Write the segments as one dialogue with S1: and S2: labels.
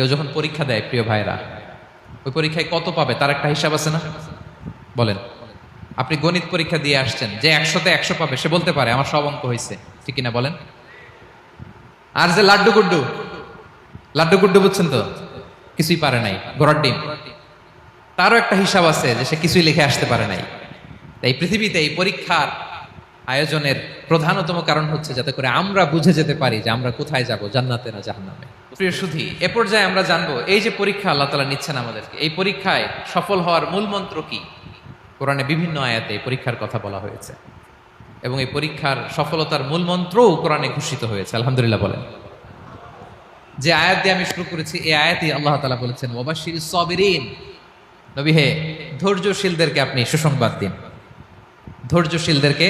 S1: কেউ যখন পরীক্ষা দেয়, প্রিয় ভাইরা ওই পরীক্ষায় কত পাবে? তার একটা হিসাব আছে না? বলেন। আপনি গণিত পরীক্ষা দিয়ে আসছেন, যে একশোতে একশো পাবে, সে বলতে পারে, আমার সব অঙ্ক হয়েছে ঠিক কিনা বলেন? আর যে লাড্ডু গুড্ডু লাড্ডু গুড্ডু বুঝছেন তো? কিছুই পারে নাই, ঘোড়ার ডিম। তারও একটা হিসাব আছে যে সে কিছুই লিখে আসতে পারে নাই। তাই পৃথিবীতে এই পরীক্ষার আয়োজনের প্রধানতম কারণ হচ্ছে যাতে করে আমরা বুঝে যেতে পারি যে আমরা কোথায় যাব, জান্নাতে না জাহান্নামে। প্রিয় সুধী, এ পর্যায়ে আমরা জানব, এই যে পরীক্ষা আল্লাহ তালা নিচ্ছেন আমাদেরকে, এই পরীক্ষায় সফল হওয়ার মূল মন্ত্র কি? কোরআনে বিভিন্ন আয়াতে এই পরীক্ষার কথা বলা হয়েছে। এবং এই পরীক্ষার সফলতার মূল মন্ত্রও কোরআনে ঘোষিত হয়েছে, আলহামদুলিল্লাহ বলেন। যে আয়াত দিয়ে আমি শুরু করেছি, এই আয়াতই আল্লাহ তালা বলেছেন, ওবাশির সবিরিন। নবী হে, ধৈর্যশীলদেরকে আপনি সুসংবাদ দিন। ধৈর্যশীলদেরকে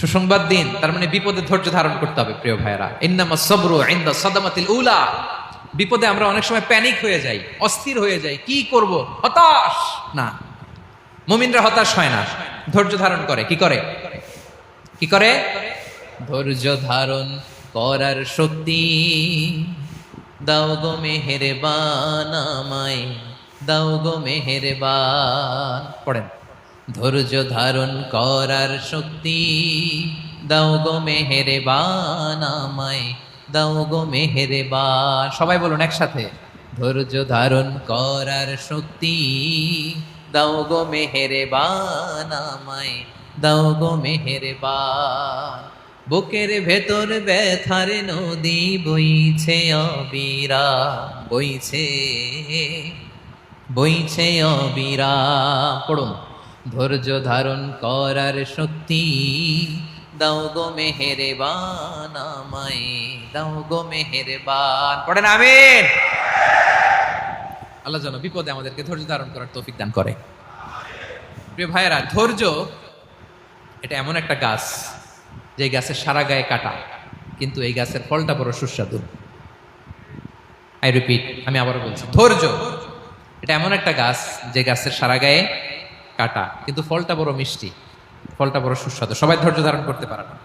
S1: সুসংবাদ দিন, তার মানে বিপদে ধৈর্য ধারণ করতে হবে, প্রিয় ভাইয়েরা। ইন্নামা সবরু ইন্দা সদামাতিল উলা। বিপদে আমরা অনেক সময় প্যানিক হয়ে যাই, অস্থির হয়ে যাই, কি করব? হতাশ? না। মুমিনরা হতাশ হয় না। ধৈর্য ধারণ করে, কি করে? কি করে? ধৈর্য ধারণ করার শক্তি। দাও গো মেহেরবান আমায়, দাও গো মেহেরবান। পড়েন। ধৈর্য ধারণ করার শক্তি। দাও গো মেহেরবান আমায়, দাও গো মেহেরবান সবাই বলুন একসাথে, ধৈর্য ধারণ করার শক্তি। দাও গো মেহেরবান আমায়, দাও গো মেহেরে বা বুকের ভেতর ব্যথার নদী বইছে অবিরা, বইছে বইছে অবিরা। পড়ুন। ধৈর্য ধারণ করার শক্তি। দাও গো মেহেরবান আমায়, দাও গো মেহেরবান। পড়েন, আমিন। আল্লাহ যেন বিপদে আমাদেরকে ধৈর্য ধারণ করার তৌফিক দান করে। প্রিয় ভাইয়েরা, ধৈর্য, এটা এমন একটা গাছ, যে গাছের সারা গায়ে কাটা, কিন্তু এই গাছের ফলটা বড় সুস্বাদু। আই রিপিট আমি আবারও বলছি, ধৈর্য, এটা এমন একটা গাছ, যে গাছের সারা গায়ে কাটা, কিন্তু ফলটা বড় মিষ্টি, ফলটা বড় সুস্বাদু। সবাই ধৈর্য ধারণ করতে পারে না।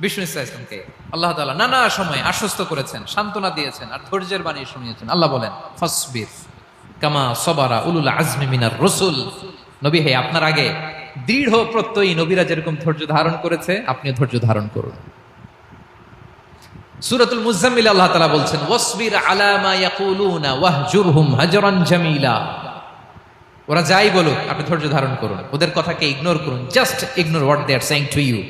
S1: বিষ্ণু ইসলাম ইসলামকে আল্লাহ তাআলা নানা সময় আশ্বস্ত করেছেন, সান্ত্বনা দিয়েছেন আর ধৈর্যের বাণী শুনিয়েছেন। আল্লাহ বলেন, ফসবির কামা সবারা উলুল আজমি মিনার রসুল। নবী, হে, আপনার আগে দৃঢ় প্রত্যয়ী নবীরা যেরকম ধৈর্য ধারণ করেছে আপনি ধৈর্য ধারণ করুন। সূরাতুল মুজাম্মিল আল্লাহ তাআলা বলছেন, ওয়াসবির আলা মা ইয়াকুলুনা ওয়াহজুরহুম হাজরান জামিলা। ওরা যাই বলুক, আপনি ধৈর্য ধারণ করুন। ওদের কথাকে ইগনোর করুন। Just ignore what they are saying to you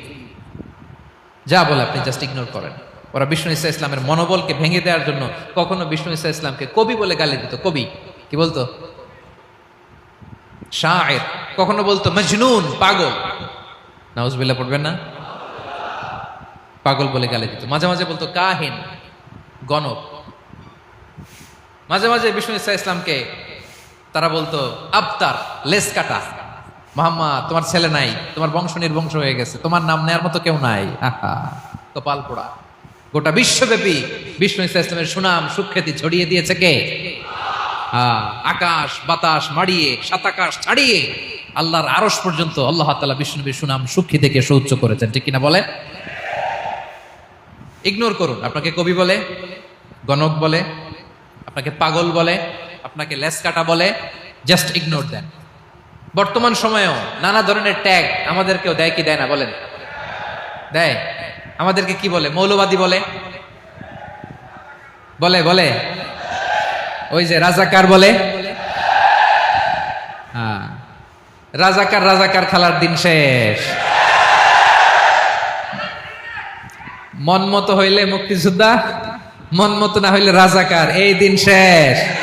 S1: যা বলে আপনি জাস্ট ইগনোর করেন। ওরা বিষ্ণু ইসা ইসলামের মনোবলকে ভেঙে দেওয়ার জন্য কখনো বিষ্ণু ইসা ইসলামকে কবি বলে গালি দিত। কবি? কি বলতো? শায়ের। কখনো বলতো, মজনুন, পাগল। নাউজবিল্লাহ পড়বেন না? পাগল বলে গালি দিত। মাঝে মাঝে বলতো, কাহিন গণক মাঝে মাঝে বিষ্ণু ইসা ইসলামকে তারা বলতো আবতার লেস কাটা। মোহাম্মদ তোমার ছেলে নাই তোমার বংশ নির্বংশ হয়ে গেছে তোমার নাম নেয়ার মতো কেউ নাই। কপাল পোড়া। গোটা বিশ্বব্যাপী বিষ্ণু ইসা ইসলামের সুনাম সুখ্যাতি ছড়িয়ে দিয়েছে কে? আহ, আকাশ বাতাস মাড়িয়ে সাত আকাশ ছাড়িয়ে আল্লাহর আরস পর্যন্ত আল্লাহ তালা বিষ্ণুবীর সুনাম সুখী থেকে সৌচ্চ করেছেন। ঠিক কিনা বলে ইগনোর করুন। আপনাকে কবি বলে গণক বলে আপনাকে পাগল বলে আপনাকে লেস কাটা বলে জাস্ট ইগনোর দেন বর্তমান সময়েও নানা ধরনের ট্যাগ আমাদেরকেও দেয় কি দেয় না, বলেন? দেয়। আমাদেরকে কি বলে? মৌলবাদী বলে? বলে বলে? ওই যে রাজাকার বলে? হ্যাঁ। রাজাকার রাজাকার খেলার দিন শেষ। মন মতো হইলে মুক্তিযোদ্ধা, মন মতো না হইলে রাজাকার, এই দিন শেষ।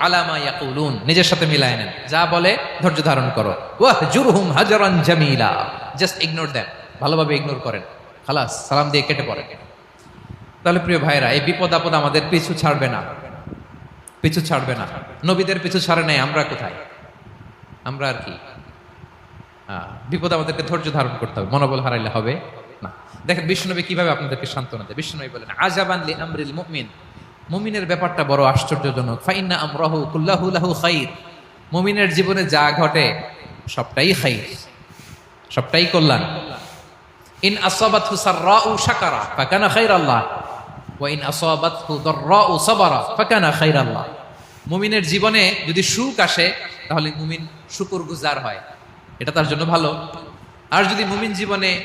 S1: আলামা ইয়াকুলুন, নিজের সাথে মিলায় নেন। যা বলে ধৈর্য ধারণ করো। ওয়াহ জুরহুম হাজারান জামিলা। জাস্ট ইগনোর দেন ভালোভাবে ইগনোর করেন। খালাস, সালাম দিয়ে কেটে পড়েন। তাহলে প্রিয় ভাইরা, এই বিপদ আপদ আমাদের পিছু ছাড়বে না। পিছু ছাড়বে না। নবীদের পিছু ছাড়ে নাই, আমরা কোথায়? আমরা আর কি? বিপদ আমাদেরকে ধৈর্য ধারণ করতে হবে, মনোবল হারাইলে হবে না। দেখেন বিষ্ণুনবী কীভাবে আপনাদেরকে সান্ত্বনা দেয়। বিষ্ণুনবী বলেন আজাবান লি আমরিল মুমিন। মুমিনের ব্যাপারটা বড় আশ্চর্যজনক। ফাইন্না আমরাহু কুল্লাহু লাহু খাইর। মুমিনের জীবনে যা ঘটে, সবটাই খাইর। সবটাই কল্যাণ। ইন আসাবাতহু সাররাউ শাকারা, ফাকানা খাইরাল্লাহ। ওয়া ইন আসাবাতহু দাররাউ সাবারা, ফাকানা খাইরাল্লাহ। মুমিনের জীবনে যদি সুখ আসে, তাহলে মুমিন শুকরগুজার হয়। এটা তার জন্য ভালো। আর যদি মুমিন জীবনে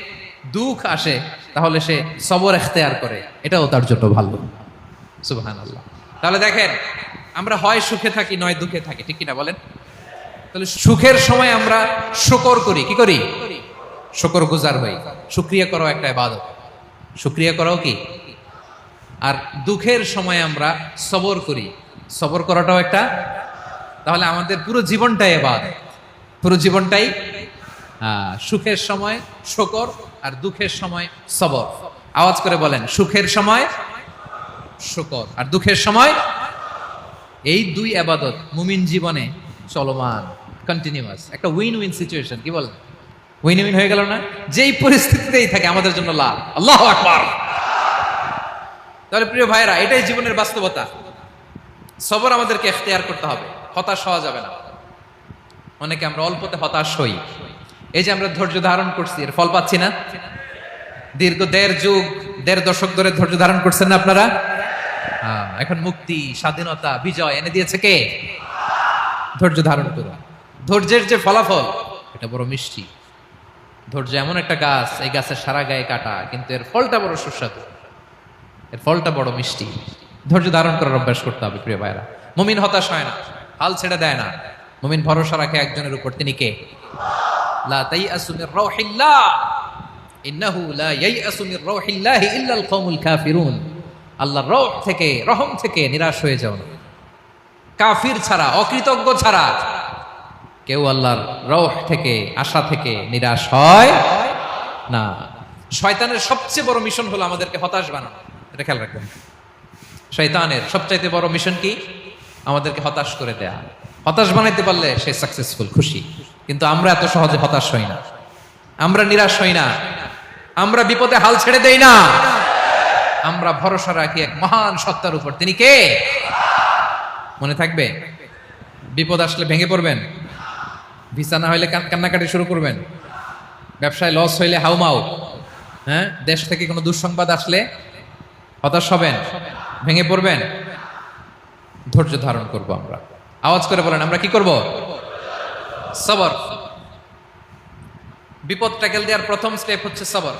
S1: দুঃখ আসে, তাহলে সে সবর এখতেয়ার করে। এটাও তার জন্য ভালো। সুবহানাল্লাহ। তাহলে দেখেন, আমরা হয় সুখে থাকি, নয় দুঃখে থাকি, ঠিক কিনা বলেন? তাহলে সুখের সময় আমরা শুকর করি, কি করি? শুকর গুজার হই। শুক্রিয়া করাও একটা ইবাদত। শুক্রিয়া করাও কি? আর দুঃখের সময় আমরা সবর করি। সবর করাটাও একটা, তাহলে আমাদের পুরো জীবনটাই এবার পুরো জীবনটাই সুখের সময় শকর আর দুঃখের সময় সবর। আওয়াজ করে বলেন, সুখের সময় শকর। আর দুঃখের সময় এই দুই আবাদত মুমিন জীবনে চলমান কন্টিনিউয়াস একটা উইন উইন সিচুয়েশন কি বলেন? উইন উইন হয়ে গেল না? যেই পরিস্থিতিতেই থাকে, আমাদের জন্য লাভ। আল্লাহ আকবার। তাহলে প্রিয় ভাইরা এটাই জীবনের বাস্তবতা। সবর আমাদেরকে এখতিয়ার করতে হবে। হতাশ হওয়া যাবে না। অনেকে আমরা অল্পতে হতাশ হই। এই যে আমরা ধৈর্য ধারণ করছি, এর ফল পাচ্ছি না? দীর্ঘ দেড় যুগ, দেড় দশক ধরে ধৈর্য ধারণ করছেন না আপনারা? এখন মুক্তি, স্বাধীনতা, বিজয় এনে দিয়েছে কে? ধৈর্য ধারণ করুন ধৈর্যের যে ফলাফল, এটা বড় মিষ্টি। ধৈর্য এমন একটা গাছ, এই গাছের সারা গায়ে কাটা, কিন্তু এর ফলটা বড় সুস্বাদু। এর ফলটা বড় মিষ্টি। ধৈর্য ধারণ করার অভ্যাস করতে হবে, প্রিয় ভাইরা মুমিন হতাশ হয় না, হাল ছেড়ে দেয় না। মুমিন ভরসা রাখে একজনের উপর, তিনি কে? লা ইন্নাহু লা ইয়াইয়াসু মির রাউহিল্লাহি ইল্লাল কওমুল কাফিরুন। আল্লাহর রহ থেকে, রহম থেকে নিরাশ হয়ে যাও না। কাফির ছাড়া, অকৃতজ্ঞ ছাড়া কেউ আল্লাহর রহ থেকে, আশা থেকে নিরাশ হয় না। শয়তানের সবচেয়ে বড় মিশন হলো আমাদেরকে হতাশ বানানো। এটা খেয়াল রাখবেন। শয়তানের সবচাইতে বড় মিশন কি? আমাদেরকে হতাশ করে দেয়া। হতাশ বানাইতে পারলে সে সাকসেসফুল খুশি। কিন্তু আমরা এত সহজে হতাশ হই না। আমরা নিরাশ হই না। আমরা বিপদে হাল ছেড়ে দেই না। আমরা ভরসা রাখি এক মহান সত্তার উপর। তিনি কে? মনে থাকবে? বিপদ আসলে ভেঙে পড়বেন। ভিসা না হইলে কান্নাকাটি শুরু করবেন। ব্যবসায় লস হইলে হাউমাউ হ্যাঁ? দেশ থেকে কোনো দুঃসংবাদ আসলে হতাশ হবেন, ভেঙে পড়বেন। ধৈর্য ধারণ করব আমরা। আওয়াজ করে বলেন, আমরা কি করব? সবর। বিপদ ট্যাকেল দেওয়ার প্রথম স্টেপ হচ্ছে সবর।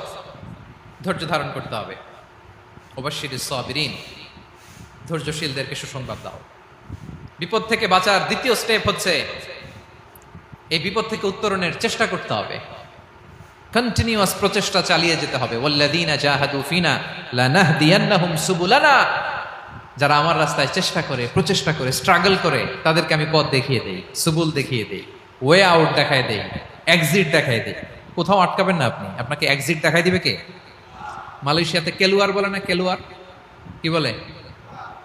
S1: ধৈর্য ধারণ করতে হবে। অবশ্যই সবিরিন, ধৈর্যশীলদেরকে সুসংবাদ দাও। বিপদ থেকে বাঁচার দ্বিতীয় স্টেপ হচ্ছে, এই বিপদ থেকে উত্তরণের চেষ্টা করতে হবে। কন্টিনিউয়াস প্রচেষ্টা চালিয়ে যেতে হবে। ওয়াল্লাযীনা জাহাদু ফিনা লানাহদিয়ান্নাহুম সুবুলানা। যারা আমার রাস্তায় চেষ্টা করে, প্রচেষ্টা করে স্ট্রাগল করে, তাদেরকে আমি পথ দেখিয়ে দেই, সুবুল দেখিয়ে দেই ওয়ে আউট দেখায় দেই এক্সিট দেখায় দেই। কোথাও আটকাবেন না আপনি। আপনাকে এক্সিট দেখাই দিবে কে? মালয়েশিয়াতে কেলুয়ার বলে না কেলুয়ার? কি বলে?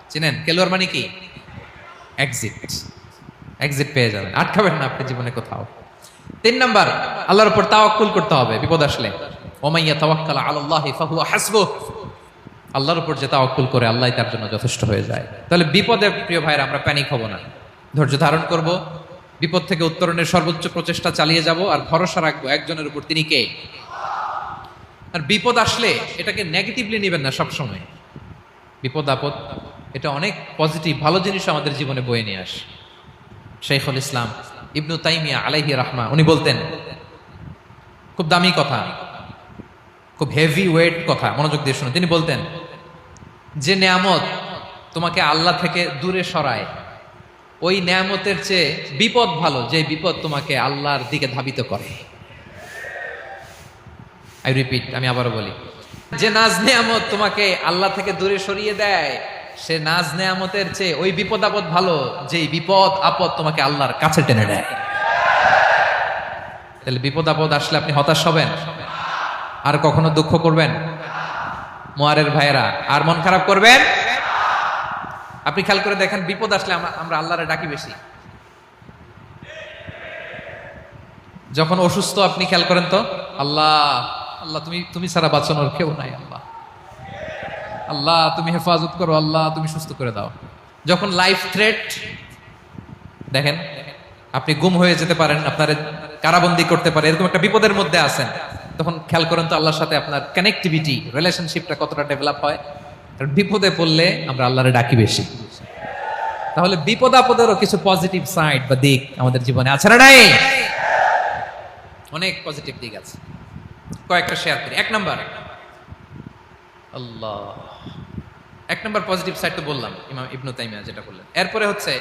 S1: চিনেন? কেলুয়ার মানে কি? এক্সিট এক্সিট পেয়ে যাবেন। আটকাবেন না আপনি জীবনে কোথাও। তিন নাম্বার, আল্লাহর উপর তাওয়াক্কুল করতে হবে, বিপদ আসলে। ওমাইয়া তাওয়াক্কাল আলাল্লাহি ফাহুয়া হাসবুহ। আল্লাহর উপর যে তাওয়াক্কুল করে, আল্লাহ তার জন্য যথেষ্ট হয়ে যায়। তাহলে বিপদে, প্রিয় ভাইরা আমরা প্যানিক হব না। ধৈর্য ধারণ করব। বিপদ থেকে উত্তরণের সর্বোচ্চ প্রচেষ্টা চালিয়ে যাব। আর ভরসা রাখব একজনের উপর। তিনি কে? আর বিপদ আসলে এটাকে নেগেটিভলি নেবেন না সবসময়। বিপদ, আপদ, এটা অনেক পজিটিভ ভালো জিনিস আমাদের জীবনে বয়ে নিয়ে আসে। শেখুল ইসলাম ইবনু তাইমিয়া আলাইহি রাহমা, উনি বলতেন, খুব দামি কথা, খুব হেভি ওয়েট কথা, মনোযোগ দিয়ে শুনে তিনি বলতেন, যে নেয়ামত তোমাকে আল্লাহ থেকে দূরে সরায়, ওই নেয়ামতের চেয়ে বিপদ ভালো, যে বিপদ তোমাকে আল্লাহর দিকে ধাবিত করে। আই রিপিট আমি আবারও বলি। যে নাজ নেয়ামত তোমাকে আল্লাহ থেকে দূরে সরিয়ে দেয়, সে নাজ নেয়ামতের চেয়ে ওই বিপদ আপদ ভালো, যেই বিপদ আপদ তোমাকে আল্লাহর কাছে টেনে নেয়। তাহলে বিপদ আপদ আসলে আপনি হতাশ হবেন, আর কখনো দুঃখ করবেন? মোয়ারের ভাইয়েরা, আর মন খারাপ করবেন? আপনি খেয়াল করে দেখেন, বিপদ আসলে আমরা আল্লাহরে ডাকি বেশি। যখন অসুস্থ, আপনি খেয়াল করেন তো? আল্লাহ আল্লাহ, তুমি তুমি সারা বাঁচানোর কেউ নাই, আল্লাহ। আল্লাহ, তুমি হেফাজত করো, আল্লাহ, তুমি সুস্থ করে দাও। যখন লাইফ থ্রেট দেখেন, আপনি গুম হয়ে যেতে পারেন, আপনার কারাবন্দি করতে পারে, এরকম একটা বিপদের মধ্যে আছেন, তখন খেয়াল করেন তো আল্লাহর সাথে আপনার কানেক্টিভিটি রিলেশনশিপটা কতটা ডেভেলপ হয়। কারণ বিপদে পড়লে আমরা আল্লাহরে ডাকি বেশি। তাহলে বিপদ আপদেরও কিছু পজিটিভ সাইড বা দিক আমাদের জীবনে আছে না নাই? অনেক পজিটিভ দিক আছে। কয়েকটা শেয়ার করি। এক নম্বর আল্লাহ। এক নম্বর পজিটিভ সাইড তো বললাম ইমাম ইবনু তাইমিয়া যেটা বললেন। এরপরে হচ্ছে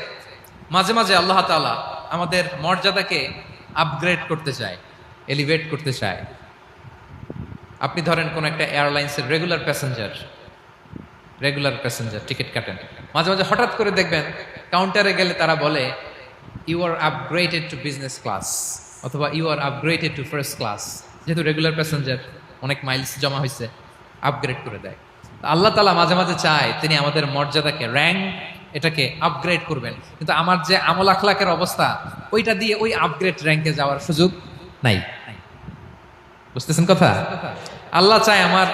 S1: মাঝে মাঝে আল্লাহ তাআলা আমাদের মর্যাদাকে আপগ্রেড করতে চায় এলিভেট করতে চায়। আপনি ধরেন কোন একটা এয়ারলাইন্সের regular passenger regular passenger ticket কাটেন। মাঝে মাঝে হঠাৎ করে দেখবেন কাউন্টারে গেলে তারা বলে you are upgraded to business class অথবা you are upgraded to first class যেহেতু রেগুলার প্যাসেঞ্জার অনেক মাইলস জমা হয়েছে আপগ্রেড করে দেয়। আল্লাহ তালা মাঝে মাঝে চায় তিনি আমাদের মর্যাদাকে র্যাঙ্ক এটাকে আপগ্রেড করবেন। কিন্তু আমার যে আমল আখলাকের অবস্থা, ওইটা দিয়ে ওই আপগ্রেড র্যাঙ্কে যাওয়ার সুযোগ নাই। বুঝতেছেন কথা? আল্লাহ চায় আমার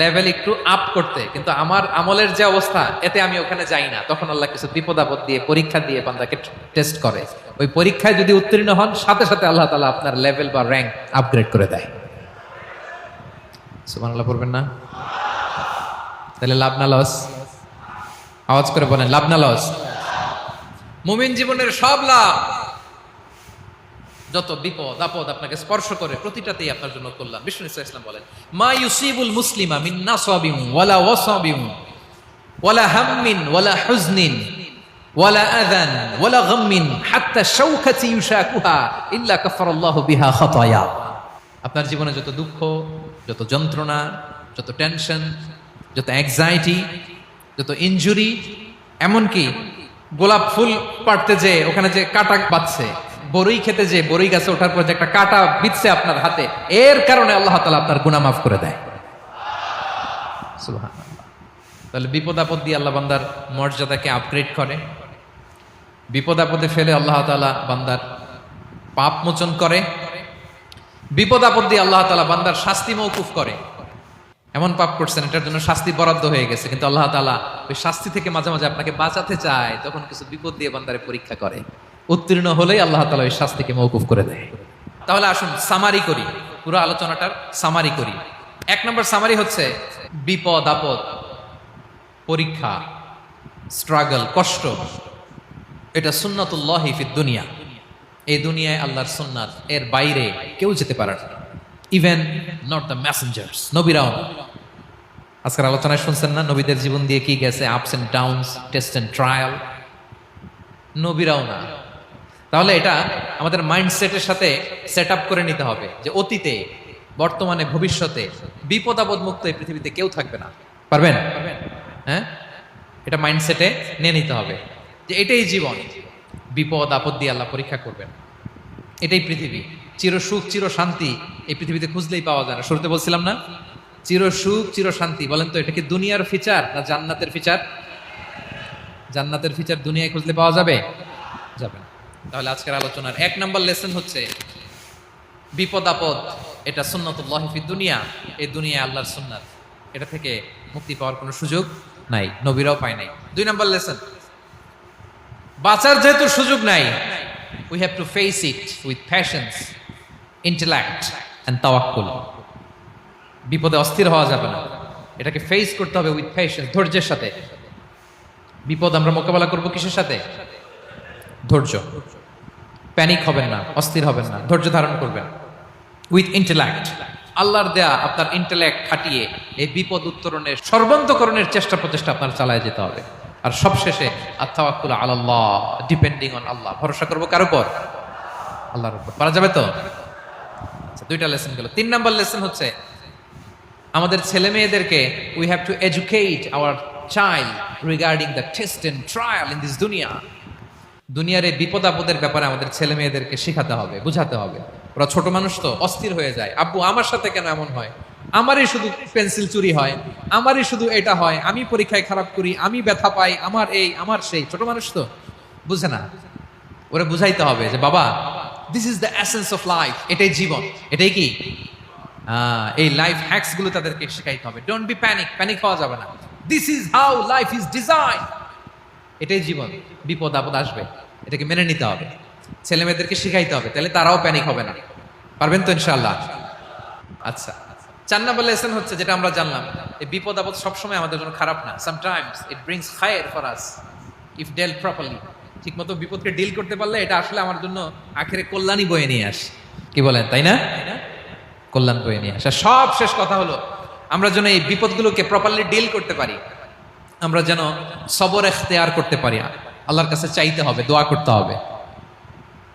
S1: লেভেল একটু আপ করতে, কিন্তু আমার আমলের যে অবস্থা, এতে আমি ওখানে যাই না। তখন আল্লাহ কিছু বিপদ আপদ দিয়ে, পরীক্ষা দিয়ে বান্দাকে টেস্ট করে। ওই পরীক্ষায় যদি উত্তীর্ণ হন, সাথে সাথে আল্লাহ তালা আপনার লেভেল বা র্যাঙ্ক আপগ্রেড করে দেয়। সুমান আল্লাহ পড়বেন না? তাহলে লাভ না লস আওয়াজ করে বলেন, লাভ না লস মুমিন জীবনের সব লাভ। যত বিপদ, আপদ আপনাকে স্পর্শ করে, প্রতিটাতেই আপনার জন্য কল্যাণ। বিষ্ণু ইসলাম ইসলাম বলেন, মা ইউসিবুল মুসলিমা মিন নাসাবিম ওয়ালা ওয়াসাবিম ওয়ালা হাম্মিন ওয়ালা হুজনিন ওয়ালা আযান ওয়ালা গাম্মিন হাত্তা শাওকাতি ইউশাকুহা ইল্লা কাফারাল্লাহু বিহা খাতায়া। আপনার জীবনে যত দুঃখ, যত যন্ত্রণা, যত টেনশন, যত অ্যাংজাইটি যত ইনজুরি এমনকি গোলাপ ফুল পাড়তে যে ওখানে যে কাটা বাচ্ছে বরই খেতে যে বরই গাছে ওঠার পর যে একটা কাটা বিচ্ছে আপনার হাতে, এর কারণে আল্লাহ তালা আপনার গুনাহ মাফ করে দেয়। তাহলে বিপদ আপদ দিয়ে আল্লাহ বান্দার মর্যাদাকে আপগ্রেড করে। বিপদ আপদে ফেলে আল্লাহ তালা বান্দার পাপ মোচন করে। বিপদ আপদ দিয়ে আল্লাহ তালা বান্দার শাস্তি মৌকুফ করে। এমন পাপ করছেন, এটার জন্য শাস্তি বরাদ্দ হয়ে গেছে, কিন্তু আল্লাহ তালা ওই শাস্তি থেকে মাঝে মাঝে আপনাকে বাঁচাতে চায়, তখন কিছু বিপদ দিয়ে বান্দারে পরীক্ষা করে। উত্তীর্ণ হলেই আল্লাহ তালা ওই শাস্তিকে মৌকুফ করে দেয়। তাহলে আসুন সামারি করি। পুরো আলোচনাটার সামারি করি। এক নম্বর সামারি হচ্ছে বিপদ, আপদ, পরীক্ষা স্ট্রাগল কষ্ট। এটা সুন্নাতুল্লাহ ফিদ দুনিয়া। এই দুনিয়ায় আল্লাহর সুন্নাত, এর বাইরে কেউ যেতে পারে না। ইভেন নট দ্য মেসেঞ্জার্স নবীরাও। আজকের আলোচনায় শুনছেন না, নবীদের জীবন দিয়ে কি গেছে ups and downs test and trial নবীরাও না। তাহলে এটা আমাদের মাইন্ডসেটের সাথে সেট করে নিতে হবে যে অতীতে, বর্তমানে, ভবিষ্যতে বিপদ মুক্ত এই পৃথিবীতে কেউ থাকবে না। পারবেন? হ্যাঁ? এটা মাইন্ডসেটে নিয়ে নিতে হবে যে এটাই জীবন। বিপদ, আপদ দিয়ে আল্লাহ পরীক্ষা করবেন। এটাই পৃথিবী। চির সুখ, চির শান্তি এই পৃথিবীতে খুঁজলেই পাওয়া যায় না। শুরুতে বলছিলাম না? চির সুখ, চির শান্তি। বলেন তো, এটা কি দুনিয়ার ফিচার না জান্নাতের ফিচার জান্নাতের ফিচার দুনিয়ায় খুঁজলে পাওয়া যাবে। তাহলে আজকের আলোচনার এক নম্বর লেসন হচ্ছে, বিপদ আপদ, এটা সুন্নতুল্লাহ ফি দুনিয়া, এই দুনিয়া আল্লাহর সুন্নাত। এটা থেকে মুক্তি পাওয়ার কোনো সুযোগ নাই, নবীরাও পায় নাই। দুই নম্বর লেসন বাঁচার যেহেতু সুযোগ নাই we have to face it with passions intellect and তাওয়াক্কুল বিপদে অস্থির হওয়া যাবে না। এটাকে ফেস করতে হবে উইথ প্যাশন ধৈর্যের সাথে। বিপদ আমরা মোকাবেলা করব কিসের সাথে? ধৈর্য। প্যানিক হবেন না, অস্থির হবেন না, ধৈর্য ধারণ করবেন। উইথ ইন্টেলেক্ট আল্লাহর দেয়া আপনার ইন্টেলেক্ট খাটিয়ে এই বিপদ উত্তরণের সর্বান্তকরণের চেষ্টা প্রচেষ্টা আপনার চালায় যেতে হবে। আর সবশেষে আত্মাওয়াক্কুল আল্লাহ ডিপেন্ডিং অন আল্লাহ। ভরসা করব কার উপর? আল্লাহর উপর। পারা যাবে তো? আচ্ছা দুইটা লেসন গেল। তিন নাম্বার লেসন হচ্ছে, আমাদের ছেলে মেয়েদেরকে we have to educate our child regarding the test and trial in this দুনিয়া দুনিয়ার এই বিপদ আপদের ব্যাপারে আমাদের ছেলে মেয়েদেরকে শেখাতে হবে, বুঝাতে হবে। ওরা ছোট মানুষ তো, অস্থির হয়ে যায়। আব্বু, আমার সাথে কেন এমন হয়? আমারই শুধু পেন্সিল চুরি হয়, আমারই শুধু এটা হয়, আমি পরীক্ষায় খারাপ করি, আমি ব্যথা পাই, আমার এই, আমার সেই। ছোট মানুষ তো, বুঝে না। ওরা বুঝাইতে হবে যে, বাবা this is the essence of life এটাই জীবন। এটাই কি? এই লাইফ হ্যাক্সগুলো তাদেরকে শেখাইতে হবে। ডোন্ট বি প্যানিক প্যানিক হওয়া যাবে না। This is how life is design এটাই জীবন। বিপদ, আপদ আসবে। এটাকে মেনে নিতে হবে। ছেলে মেয়েদেরকে শিখাইতে হবে। তাহলে তারাও প্যানিক হবে না। পারবেন তো ইনশাল্লাহ আচ্ছা। চার নাম্বার লেসন হচ্ছে যেটা আমরা জানলাম। এই বিপদ, আপদ সবসময় আমাদের জন্য খারাপ না। Sometimes it brings higher for us if dealt properly ঠিক মতো বিপদকে ডিল করতে পারলে এটা আসলে আমার জন্য আখেরে কল্যাণই বয়ে নিয়ে আসে। কি বলেন, তাই না? কল্যাণ বয়ে নিয়ে আসে। সব শেষ কথা হলো, আমরা যেন এই বিপদগুলোকে প্রপারলি ডিল করতে পারি। আমরা যেন সবর এখতেয়ার করতে পারি। আল্লাহর কাছে চাইতে হবে, দোয়া করতে হবে।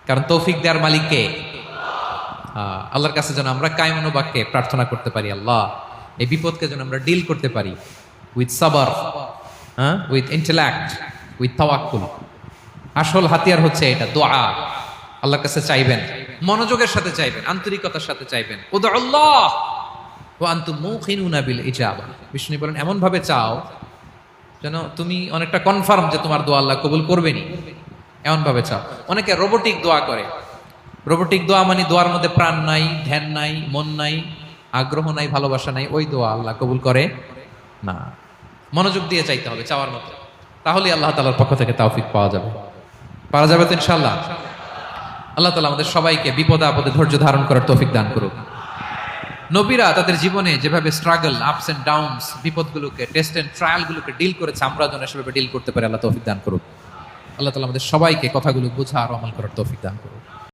S1: কারণ তৌফিক দেওয়ার মালিককে আল্লাহর কাছে যেন আমরা কায়মনোবাক্যে প্রার্থনা করতে পারি, আল্লাহ। এই বিপদকে যেন আমরা ডিল করতে পারি। উইথ সাবার হ্যাঁ? উইথ ইন্টেলেক্ট উইথ তাওয়াক্কুল আসল হাতিয়ার হচ্ছে এটা, দোয়া। আল্লাহর কাছে চাইবেন, মনোযোগের সাথে চাইবেন, আন্তরিকতার সাথে চাইবেন। উদ আল্লাহ। ও আন্তু মুখিনুনা বিল ইজাবা। বিষ্ণু বলেন এমন ভাবে চাও যেন তুমি অনেকটা কনফার্ম যে তোমার দোয়া আল্লাহ কবুল করবেনি এমন ভাবে চাও। অনেকে রোবোটিক দোয়া করে। রোবোটিক দোয়া মানে দোয়ার মধ্যে প্রাণ নাই, ধ্যান নাই, মন নাই, আগ্রহ নাই, ভালোবাসা নাই, ওই দোয়া আল্লাহ কবুল করে না। মনোযোগ দিয়ে চাইতে হবে চাওয়ার মতো। তাহলে আল্লাহ তালার পক্ষ থেকে তাওফিক পাওয়া যাবে। পাওয়া যাবে তো ইনশাল্লাহ আল্লাহ তালা আমাদের সবাইকে বিপদে আপদে ধৈর্য ধারণ করার তৌফিক দান করুক। নবীরা তাদের জীবনে যেভাবে স্ট্রাগল আপস অ্যান্ড ডাউনস বিপদগুলোকে টেস্ট অ্যান্ড ট্রায়ালগুলোকে ডিল করেছে, আমরা যেন সেভাবে ডিল করতে পারি, আল্লাহ তৌফিক দান করুক। আল্লাহ তালা আমাদের সবাইকে কথাগুলো বোঝা আর অমল করার তৌফিক দান করুক।